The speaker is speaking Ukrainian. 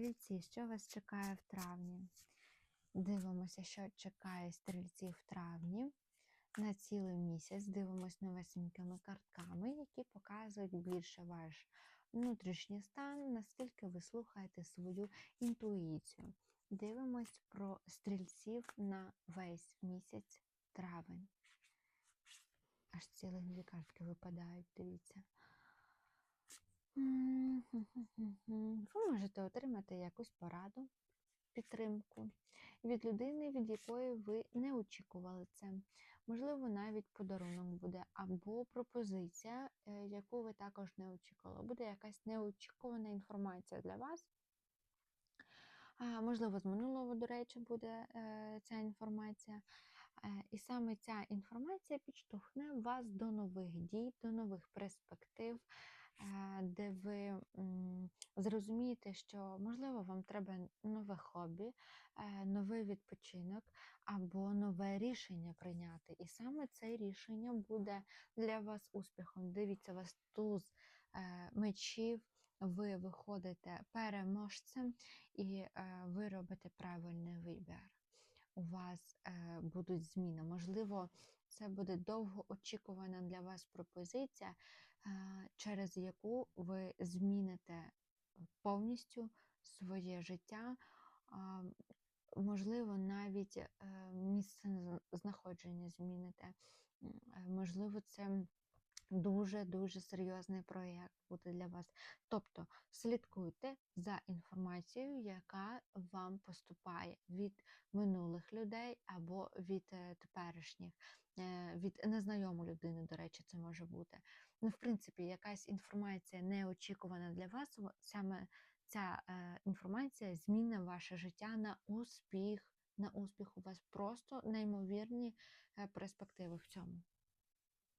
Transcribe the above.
Стрільці, що вас чекає в травні? Дивимося, що чекає стрільців в травні на цілий місяць. Дивимось новесенькими картками, які показують більше ваш внутрішній стан, наскільки ви слухаєте свою інтуїцію. Дивимось про стрільців на весь місяць травень. Аж цілих дві картки випадають, дивіться. Ви можете отримати якусь пораду, підтримку від людини, від якої ви не очікували це. Можливо, навіть подарунок буде, або пропозиція, е, яку ви також не очікували. Буде якась неочікувана інформація для вас. Можливо, з минулого, до речі, буде е, ця інформація. Е, І саме ця інформація підштовхне вас до нових дій, до нових перспектив, де ви зрозумієте, що можливо вам треба нове хобі, е, новий відпочинок або нове рішення прийняти. І саме це рішення буде для вас успіхом. Дивіться, вас туз е, мечів. Ви виходите переможцем і е, ви робите правильний вибір. У вас е, будуть зміни. Можливо, це буде довго очікувана для вас пропозиція, е, через яку ви зміните повністю своє життя. Можливо, навіть е, місце знаходження зміните. Можливо, це дуже-дуже серйозний проєкт буде для вас. Тобто слідкуйте за інформацією, яка вам поступає від минулих людей або від е, теперішніх, е, від незнайомої людини, до речі, це може бути. Ну, в принципі, якась інформація неочікувана для вас, саме ця е, інформація змінить ваше життя на успіх. На успіх у вас просто неймовірні перспективи в цьому.